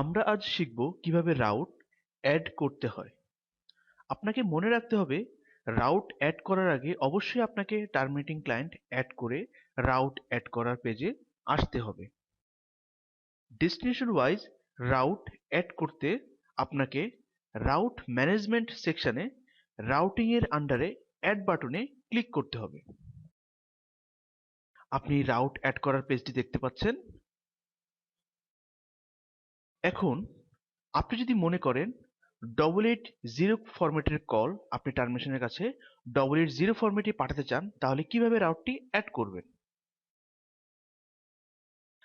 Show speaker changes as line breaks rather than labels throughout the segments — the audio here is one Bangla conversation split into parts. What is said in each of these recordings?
আমরা আজ শিখব কীভাবে রাউট অ্যাড করতে হয়। আপনাকে মনে রাখতে হবে রাউট অ্যাড করার আগে অবশ্যই আপনাকে টার্মিনেটিং ক্লায়েন্ট অ্যাড করে রাউট অ্যাড করার পেজে আসতে হবে। ডেস্টিনেশন ওয়াইজ রাউট অ্যাড করতে আপনাকে রাউট ম্যানেজমেন্ট সেকশনে রাউটিং এর আন্ডারে অ্যাড বাটনে ক্লিক করতে হবে। আপনি রাউট অ্যাড করার পেজটি দেখতে পাচ্ছেন। এখন আপনি যদি মনে করেন ডবল এইট জিরো ফরম্যাটের কল আপনি টার্মিনেশনের কাছে ডবল এইট জিরো ফরম্যাটে পাঠাতে চান, তাহলে কীভাবে রাউটটি অ্যাড করবেন?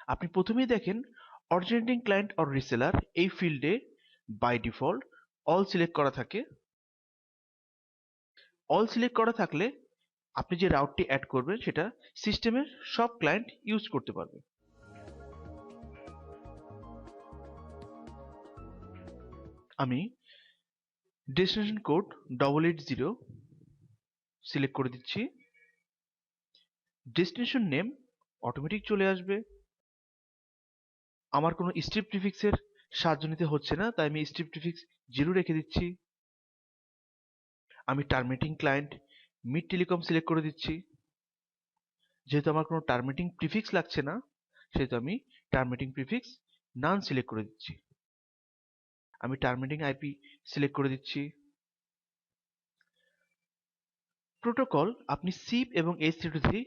আপনি প্রথমেই দেখেন অরিজিনেটিং ক্লায়েন্ট অর রিসেলার এই ফিল্ডে বাই ডিফল্ট অল সিলেক্ট করা থাকে। অল সিলেক্ট করা থাকলে আপনি যে রাউটটি অ্যাড করবেন সেটা সিস্টেমের সব ক্লায়েন্ট ইউজ করতে পারবে আমি destination code double eight zero select করে দিচ্ছি। ডেস্টিনেশন নেম অটোমেটিক চলে আসবে। আমার কোনো স্ট্রিপ প্রিফিক্সের সাহায্য নিতে হচ্ছে না, তাই আমি স্ট্রিপ প্রিফিক্স জিরো রেখে দিচ্ছি। আমি terminating client Mid Telecom select করে দিচ্ছি। যেহেতু আমার কোনো টার্মিনেটিং প্রিফিক্স লাগছে না, সেহেতু আমি টার্মিনেটিং প্রিফিক্স নান সিলেক্ট করে দিচ্ছি। আমি টার্মিনেটিং আইপি সিলেক্ট করে দিচ্ছি। প্রোটোকল আপনি সিপ এবং এইচ থ্রি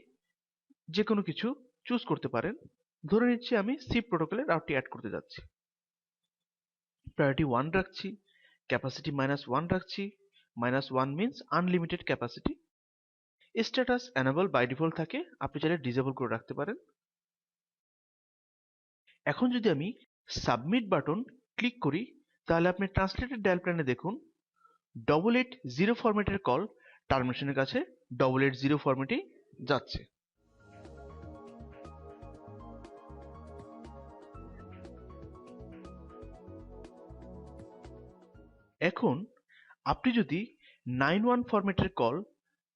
যে কোনো কিছু চুজ করতে পারেন। ধরে নিচ্ছি আমি সিপ প্রোটোকলে রাউটটি অ্যাড করতে যাচ্ছি। প্রায়োরিটি ওয়ান রাখছি ক্যাপাসিটি মাইনাস ওয়ান রাখছি minus one means unlimited capacity status enable by default থাকে, আপনি চাইলে ডিসেবল করে রাখতে পারেন। এখন যদি আমি সাবমিট বাটন ক্লিক করি তাহলে আপনি ট্রান্সলেটেড ডায়াল প্ল্যানে দেখুন ডবল এইট জিরো ফরম্যাটের কল টার্মিনেশনের কাছে ডবল এইট জিরো ফরম্যাটেই যাচ্ছে। এখন আপনি যদি নাইন ওয়ান ফরম্যাটের কল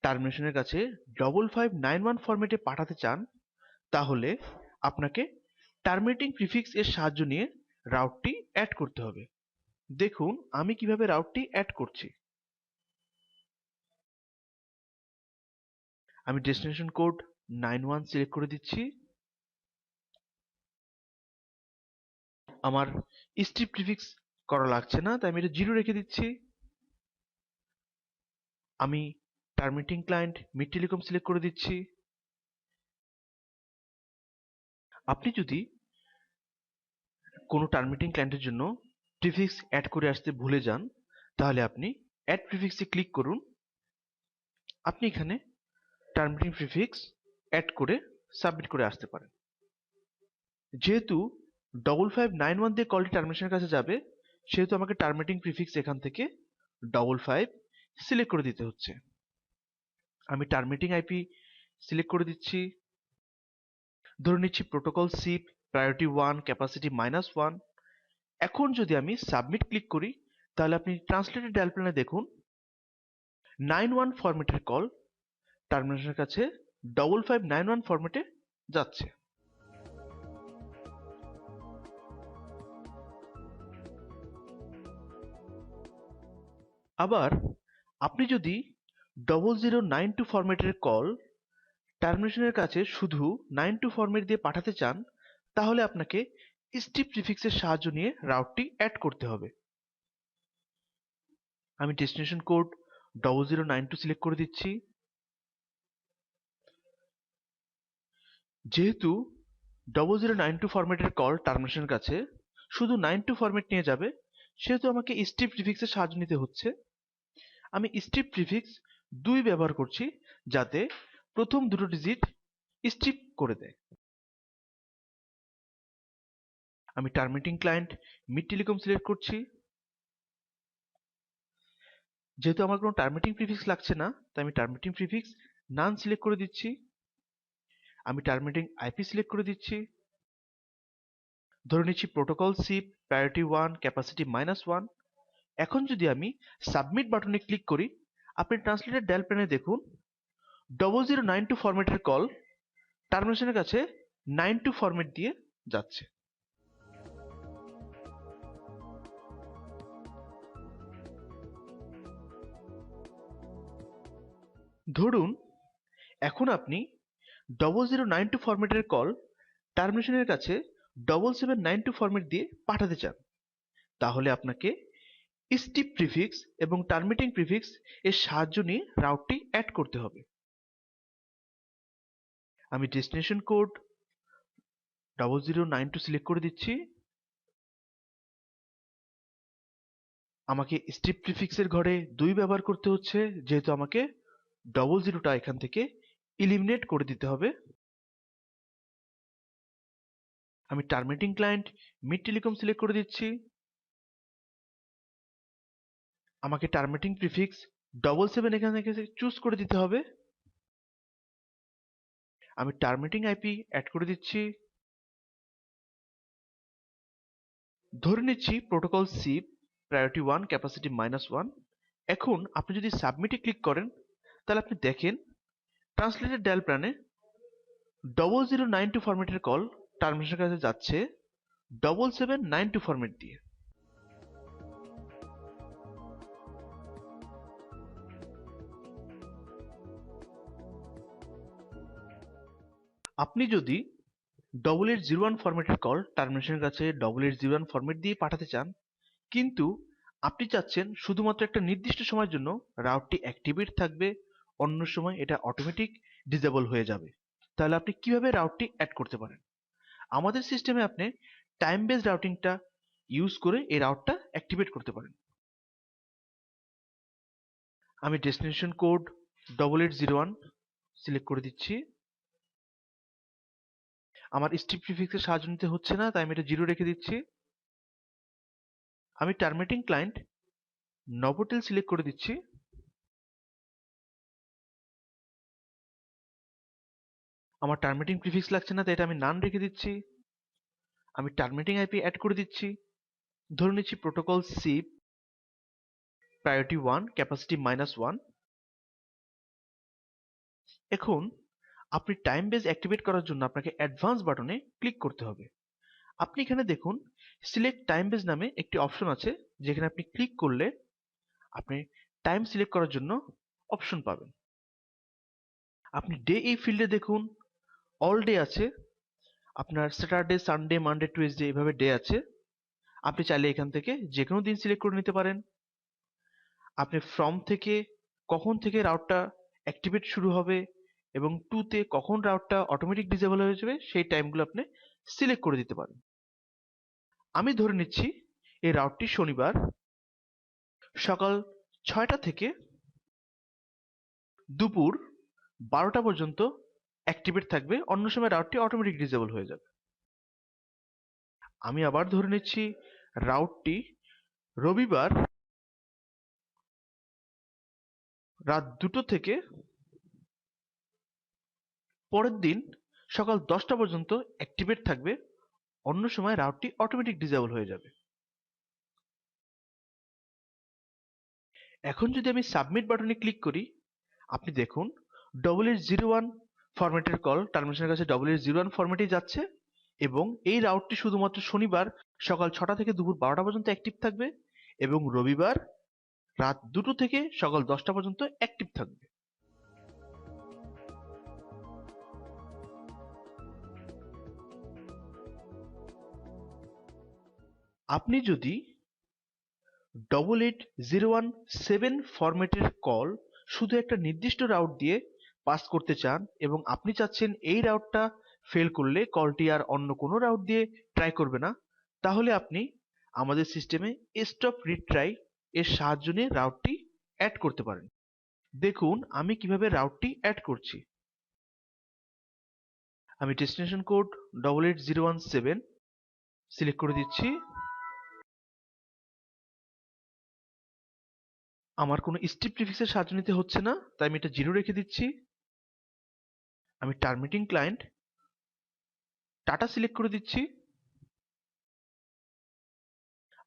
টার্মিনেশনের কাছে ডবল ফাইভ নাইন ওয়ান ফরম্যাটে পাঠাতে চান, তাহলে আপনাকে টার্মিনেটিং প্রিফিক্স এর সাহায্য নিয়ে রাউটটি অ্যাড করতে হবে। দেখুন, আমি কীভাবে রাউটটি অ্যাড করছি। আমি destination code nine one select করে দিচ্ছি। আমার স্ট্রিপ প্রিফিক্স করা লাগছে না, তাই আমি এটা জিরো রেখে দিচ্ছি। আমি terminating client Mid Telecom select করে দিচ্ছি। আপনি যদি কোনো টার্মিটিং ক্লায়েন্টের জন্য প্রিফিক্স অ্যাড করে আসতে ভুলে যান, তাহলে আপনি অ্যাড প্রিফিক্সে ক্লিক করুন। আপনি এখানে টার্মিনেটিং প্রিফিক্স অ্যাড করে সাবমিট করে আসতে পারেন। যেহেতু ডবল ফাইভ নাইন ওয়ান দিয়ে কলটি টার্মিনেশনের কাছে যাবে, সেহেতু আমাকে টার্মিনেটিং প্রিফিক্স এখান থেকে ডবল ফাইভ সিলেক্ট করে দিতে হচ্ছে। আমি টার্মিনেটিং আইপি সিলেক্ট করে দিচ্ছি। ধরে নিচ্ছি protocol SIP priority one capacity minus one এখন যদি আমি সাবমিট ক্লিক করি, তাহলে আপনি ট্রান্সলেটেড ডায়াল প্ল্যানে দেখুন নাইন ওয়ান ফরম্যাটের কল টার্মিনেশনের কাছে ডবল ফাইভ নাইন ওয়ান ফরম্যাটে যাচ্ছে। আবার আপনি যদি ডবল জিরো নাইন টু ফরম্যাটের কল টার্মিনেশনের কাছে শুধু নাইন টু ফরম্যাট দিয়ে পাঠাতে চান, তাহলে আপনাকে স্ট্রিপ প্রিফিক্সের সাহায্য নিয়ে রাউটটি অ্যাড করতে হবে। আমি destination code double zero nine two select করে দিচ্ছি। যেহেতু ডবল জিরো নাইন টু ফরম্যাটের কল টার্মিনেশনের কাছে, শুধু নাইন টু ফরম্যাট নিয়ে যাবে, সেহেতু আমাকে স্ট্রিপ প্রিফিক্সের সাহায্য নিতে হচ্ছে। আমি স্ট্রিপ প্রিফিক্স দুই ব্যবহার করছি যাতে প্রথম দুটো ডিজিট স্ট্রিপ করে দেয়। আমি terminating client Mid Telecom select করছি। যেহেতু আমার কোনো টার্মিনেটিং প্রিফিক্স লাগছে না, তাই আমি টার্মিনেটিং প্রিফিক্স নান সিলেক্ট করে দিচ্ছি। আমি টার্মিনেটিং আইপি সিলেক্ট করে দিচ্ছি। ধরে নিচ্ছি protocol SIP priority one capacity minus one এখন যদি আমি সাবমিট বাটনে ক্লিক করি, আপনি ট্রান্সলেটেড ডেল প্যানে দেখুন ডবল জিরো নাইন টু ফরম্যাটের কল টার্মিনেশনের কাছে নাইন টু ফরম্যাট দিয়ে যাচ্ছে। ধরুন, এখন আপনি ডবল জিরো নাইন টু ফরম্যাটের কল টার্মিনেশনের কাছে double seven nine two format দিয়ে পাঠাতে চান। তাহলে আপনাকে স্টিপ প্রিফিক্স এবং টার্মিটিং প্রিফিক্স এর সাহায্য নিয়ে রাউটটি অ্যাড করতে হবে। আমি destination code double zero nine two select করে দিচ্ছি। আমাকে স্ট্রিপ প্রিফিক্সের ঘরে দুই ব্যবহার করতে হচ্ছে, যেহেতু আমাকে ডবল জিরোটা এখান থেকে ইলিমিনেট করে দিতে হবে। আমি terminating client Mid Telecom select করে দিচ্ছি। আমাকে টার্মিটিং প্রিফিক্স ডবল সেভেন এখান থেকে চুজ করে দিতে হবে। আমি টার্মিটিং আইপি অ্যাড করে দিচ্ছি। ধরে নিচ্ছি protocol SIP priority one capacity minus one এখন আপনি যদি সাবমিটে ক্লিক করেন তাহলে আপনি দেখেন ট্রান্সলেটেড ডায়াল প্ল্যানে ডবল জিরো নাইন টু ফরম্যাটের কল টার্মিনেশনের কাছে যাচ্ছে double seven nine two format দিয়ে। আপনি যদি ডবল এইট জিরো ওয়ান ফরম্যাটের কল টার্মিনেশনের কাছে double eight zero one format দিয়ে পাঠাতে চান, কিন্তু আপনি চাচ্ছেন শুধুমাত্র একটা নির্দিষ্ট সময়ের জন্য রাউটটি অ্যাক্টিভেট থাকবে অন্য সময় এটা অটোমেটিক ডিসেবল হয়ে যাবে। তাহলে আপনি কীভাবে রাউটটি অ্যাড করতে পারেন? আমাদের সিস্টেমে আপনি টাইম বেসড রাউটিংটা ইউজ করে এই রাউটটা অ্যাক্টিভেট করতে পারেন। আমি destination code double eight zero one select করে দিচ্ছি। আমার স্ট্রিপ প্রিফিক্সের সাহায্য নিতে হচ্ছে না, তাই আমি এটা জিরো রেখে দিচ্ছি। আমি টার্মেটিং ক্লায়েন্ট নভোটেল সিলেক্ট করে দিচ্ছি। আমার টার্মিটিং প্রিফিক্স লাগছে না তাই এটা আমি নান রেখে দিচ্ছি। আমি টার্মিটিং আইপি অ্যাড করে দিচ্ছি। ধরে নিচ্ছি protocol SIP priority one capacity minus one এখন আপনি টাইম বেস অ্যাক্টিভেট করার জন্য আপনাকে অ্যাডভান্স বাটনে ক্লিক করতে হবে। আপনি এখানে দেখুন সিলেক্ট টাইম বেস নামে একটি অপশন আছে, যেখানে আপনি ক্লিক করলে আপনি টাইম সিলেক্ট করার জন্য অপশন পাবেন। আপনি ডে এই ফিল্ডে দেখুন অল ডে আছে। আপনার স্যাটারডে সানডে মানডে টুয়েসডে এভাবে ডে আছে। আপনি চাইলে এখান থেকে যে কোনো দিন সিলেক্ট করে নিতে পারেন। আপনি ফ্রম থেকে কখন থেকে রাউটটা অ্যাক্টিভেট শুরু হবে এবং টুতে কখন রাউটটা অটোমেটিক ডিসেবল হয়ে যাবে, সেই টাইমগুলো আপনি সিলেক্ট করে দিতে পারেন। আমি ধরে নিচ্ছি এই রাউটটি শনিবার সকাল ছয়টা থেকে দুপুর বারোটা পর্যন্ত অ্যাক্টিভেট থাকবে, অন্য সময় রাউটটি অটোমেটিক ডিসেবল হয়ে যাবে। আমি আবার ধরে নিচ্ছি রাউটটি রবিবার রাত দুটো থেকে পরের দিন সকাল দশটা পর্যন্ত অ্যাক্টিভেট থাকবে, অন্য সময় রাউটটি অটোমেটিক ডিসেবল হয়ে যাবে। এখন যদি আমি সাবমিট বাটনে ক্লিক করি, আপনি দেখুন ডবল এইট জিরো ওয়ান ফরম্যাটের কল টার্মিনেশনের কাছে ডবল এইট জিরো ওয়ান ফরম্যাটেই যাচ্ছে এবং এই রাউটটি শুধুমাত্র শনিবার সকাল ছটা থেকে দুপুর বারোটা পর্যন্ত অ্যাক্টিভ থাকবে এবং রবিবার রাত দুটো থেকে সকাল দশটা পর্যন্ত অ্যাক্টিভ থাকবে। আপনি যদি double eight zero one seven ফরম্যাটের call শুধু একটা নির্দিষ্ট রাউট দিয়ে পাস করতে চান এবং আপনি চাচ্ছেন এই রাউটটা ফেল করলে কলটি আর অন্য কোনো রাউট দিয়ে ট্রাই করবে না, তাহলে আপনি আমাদের সিস্টেমে স্টপ রিট্রাই এর সাহায্য নিয়ে রাউটটি অ্যাড করতে পারেন। দেখুন আমি কীভাবে রাউটটি অ্যাড করছি। আমি destination code double eight zero one seven select করে দিচ্ছি। আমার কোনো স্ট্রিপ প্রিফিক্সের সাহায্য নিতে হচ্ছে না, তাই আমি এটা জিরো রেখে দিচ্ছি। আমি টার্মিটিং ক্লায়েন্ট টাটা সিলেক্ট করে দিচ্ছি।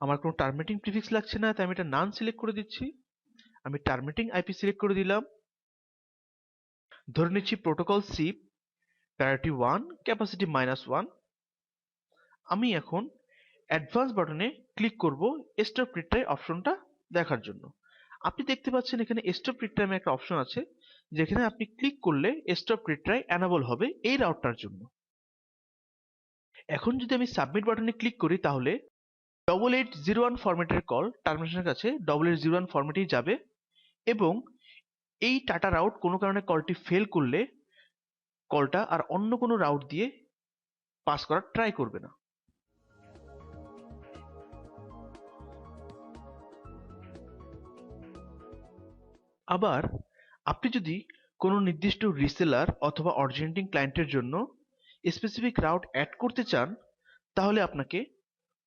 আমার কোনো টার্মিটিং প্রিফিক্স লাগছে না, তাই আমি এটা নান সিলেক্ট করে দিচ্ছি। আমি টার্মিটিং আইপি সিলেক্ট করে দিলাম। ধরে নিচ্ছি protocol SIP priority one capacity minus one আমি এখন অ্যাডভান্স বাটনে ক্লিক করব স্টপ রিট্রাই অপশনটা দেখার জন্য। আপনি দেখতে পাচ্ছেন এখানে স্টপ রিট্রাই একটা অপশন আছে। যেখানে আপনি ক্লিক করলে স্টপ রিট্রাই অ্যানাবল হবে এই রাউটটার জন্য। এখন যদি আমি সাবমিট বাটনে ক্লিক করি তাহলে ডবল এইট জিরো ওয়ান ফরম্যাটের কল টার্মিনেশনের কাছে ডবল এইট জিরো ওয়ান ফরম্যাটেই যাবে এবং এই টাটা রাউট কোনো কারণে কলটি ফেল করলে কলটা আর অন্য কোনো রাউট দিয়ে পাস করার ট্রাই করবে না। আবার আপনি যদি কোনো নির্দিষ্ট রিসেলার অথবা অরিজিনেটিং ক্লায়েন্টের জন্য স্পেসিফিক রাউট অ্যাড করতে চান, তাহলে আপনাকে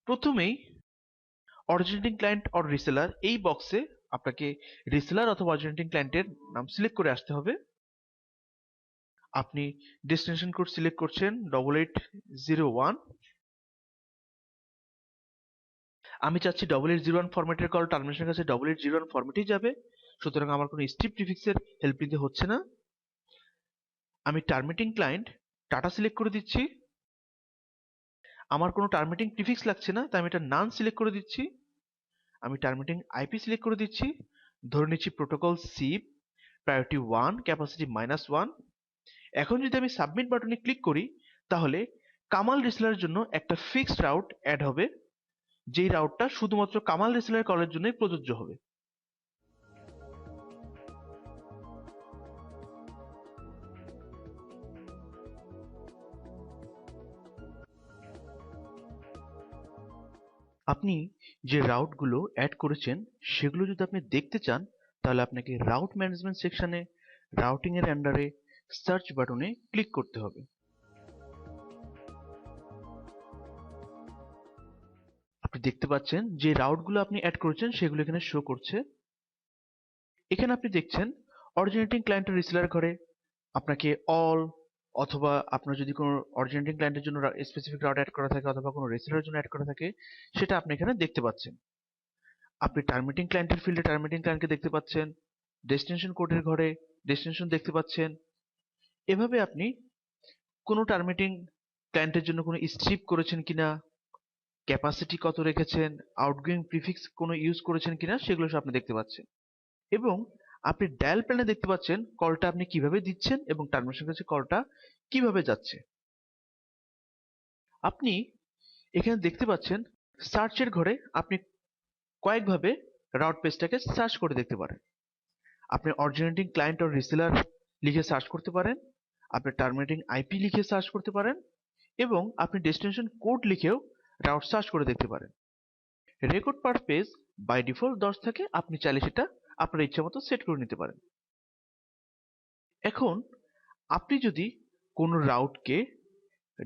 প্রথমেই অরিজিনেটিং ক্লায়েন্ট অর রিসেলার এই বক্সে আপনাকে রিসেলার অথবা অরিজিনেটিং ক্লায়েন্টের নাম সিলেক্ট করে আসতে হবে। আপনি ডেস্টিনেশন কোড সিলেক্ট করছেন ডবল এইট জিরো ওয়ান আমি চাচ্ছি ডবল এইট জিরো ওয়ান ফরম্যাটের কল টার্মিনেশনের কাছে ডবল এইট জিরো ওয়ান ফরম্যাটেই যাবে। সুতরাং আমার কোনো স্ট্রিপ প্রিফিক্সের হেল্প নিতে হচ্ছে না। আমি টার্মিটিং ক্লায়েন্ট টাটা সিলেক্ট করে দিচ্ছি। আমার কোনো টার্মিটিং প্রিফিক্স লাগছে না, তাই আমি এটা নান সিলেক্ট করে দিচ্ছি। আমি টার্মিটিং আইপি সিলেক্ট করে দিচ্ছি। ধরে নিচ্ছি protocol SIP priority one capacity minus one এখন যদি আমি সাবমিট বাটনে ক্লিক করি, তাহলে কামাল রিসেলারের জন্য একটা ফিক্সড রাউট অ্যাড হবে, যেই রাউটটা শুধুমাত্র কামাল রিসেলার কলের জন্যই প্রযোজ্য হবে। আপনি যে রাউটগুলো অ্যাড করেছেন, সেগুলো যদি আপনি দেখতে চান, তাহলে আপনাকে রাউট ম্যানেজমেন্ট সেকশনে রাউটিং এর আন্ডারে সার্চ বাটনে ক্লিক করতে হবে। আপনি দেখতে পাচ্ছেন যে রাউটগুলো আপনি অ্যাড করেছেন, সেগুলো এখানে শো করছে। এখানে আপনি দেখছেন অরিজিনেটিং ক্লায়েন্টের রিসেলার ঘরে আপনাকে অল অথবা আপনার যদি কোনো অরিজিনেটিং ক্লায়েন্টের জন্য স্পেসিফিক রাউট অ্যাড করা থাকে অথবা কোনো রেসিলারের জন্য অ্যাড করা থাকে, সেটা আপনি এখানে দেখতে পাচ্ছেন। আপনি টার্মিটিং ক্লায়েন্টের ফিল্ডে টার্মিটিং ক্লায়েন্টকে দেখতে পাচ্ছেন ডেস্টিনেশন কোডের ঘরে ডেস্টিনেশন দেখতে পাচ্ছেন। এভাবে আপনি কোনো টার্মিটিং ক্লায়েন্টের জন্য কোনো স্ট্রিপ করেছেন কিনা ক্যাপাসিটি কত রেখেছেন আউটগোয়িং প্রিফিক্স কোনো ইউজ করেছেন কিনা, সেগুলো সব আপনি দেখতে পাচ্ছেন। এবং আপনি ডায়াল প্ল্যানে দেখতে পাচ্ছেন কলটা আপনি কীভাবে দিচ্ছেন এবং টার্মিনেশন কাছে কলটা কীভাবে যাচ্ছে। আপনি এখানে দেখতে পাচ্ছেন সার্চের ঘরে আপনি কয়েকভাবে রাউট পেজটাকে সার্চ করে দেখতে পারেন। আপনি অরিজিনেটিং ক্লায়েন্ট অর রিসেলার লিখে সার্চ করতে পারেন, আপনি টার্মিনেটিং আইপি লিখে সার্চ করতে পারেন এবং আপনি ডেস্টিনেশন কোড লিখেও রাউট সার্চ করে দেখতে পারেন। Record per page by default দশ থাকে আপনি চাইলে সেটা আপনার ইচ্ছা মতো সেট করে নিতে পারেন। এখন আপনি যদি কোনো রাউটকে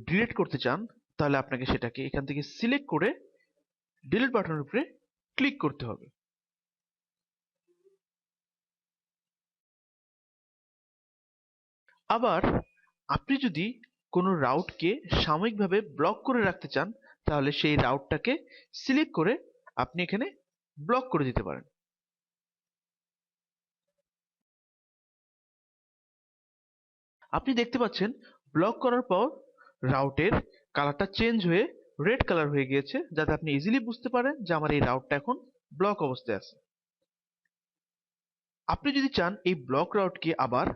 ডিলিট করতে চান, তাহলে আপনাকে সেটাকে এখান থেকে সিলেক্ট করে ডিলিট বাটনের উপরে ক্লিক করতে হবে। আবার আপনি যদি কোনো রাউটকে সাময়িকভাবে ব্লক করে রাখতে চান, তাহলে সেই রাউটটাকে সিলেক্ট করে আপনি এখানে ব্লক করে দিতে পারেন। আপনি দেখতে পাচ্ছেন ব্লক করার পর রাউটের কালারটা চেঞ্জ হয়ে রেড কালার হয়ে গিয়েছে, যাতে আপনি ইজিলি বুঝতে পারেন যে আমার এই রাউটটা এখন ব্লক অবস্থায় আছে। আপনি যদি চান এই ব্লক রাউটকে আবার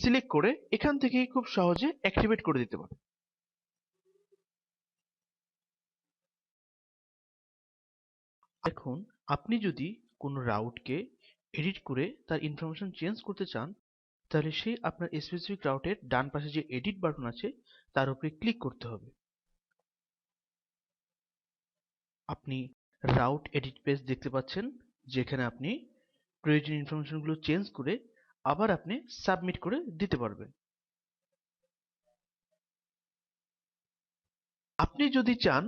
সিলেক্ট করে এখান থেকে খুব সহজে অ্যাক্টিভেট করে দিতে পারেন। এখন আপনি যদি কোনো রাউটকে এডিট করে তার ইনফরমেশন চেঞ্জ করতে চান তাহলে সেই আপনার স্পেসিফিক রাউটের ডান পাশে যে এডিট বাটন আছে, তার উপরে ক্লিক করতে হবে। আপনি রাউট এডিট পেজ দেখতে পাচ্ছেন, যেখানে আপনি প্রয়োজনীয় ইনফরমেশনগুলো চেঞ্জ করে আবার আপনি সাবমিট করে দিতে পারবেন। আপনি যদি চান,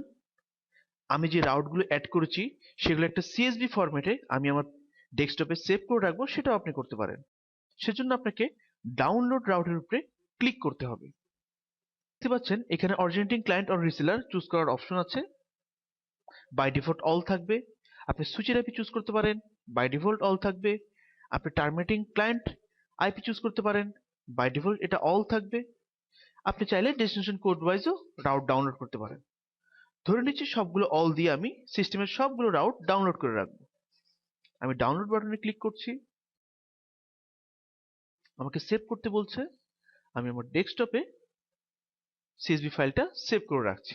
আমি যে রাউটগুলো অ্যাড করেছি, সেগুলো একটা সিএসভি ফরম্যাটে আমি আমার ডেস্কটপে সেভ করে রাখব, সেটাও আপনি করতে পারেন। সেজন্য আপনাকে ডাউনলোড রাউটের উপরে ক্লিক করতে হবে। দেখতে পাচ্ছেন, এখানে originating client or reseller choose করার অপশন আছে। বাই ডিফল্ট অল থাকবে। আপনি সুইচের আইপি চুজ করতে পারেন বাই ডিফল্ট অল থাকবে। আপনি টার্মিনেটিং ক্লায়েন্ট আইপি চুজ করতে পারেন বাই ডিফল্ট এটা অল থাকবে। আপনি চাইলে ডেস্টিনেশন কোড ওয়াইজও রাউট ডাউনলোড করতে পারেন। ধরে নিচ্ছি সবগুলো অল দিয়ে আমি সিস্টেমের সবগুলো রাউট ডাউনলোড করে রাখব। আমি ডাউনলোড বাটনে ক্লিক করছি। আমাকে সেভ করতে বলছে আমি আমার ডেস্কটপে সিএসবি ফাইলটা সেভ করে রাখছি।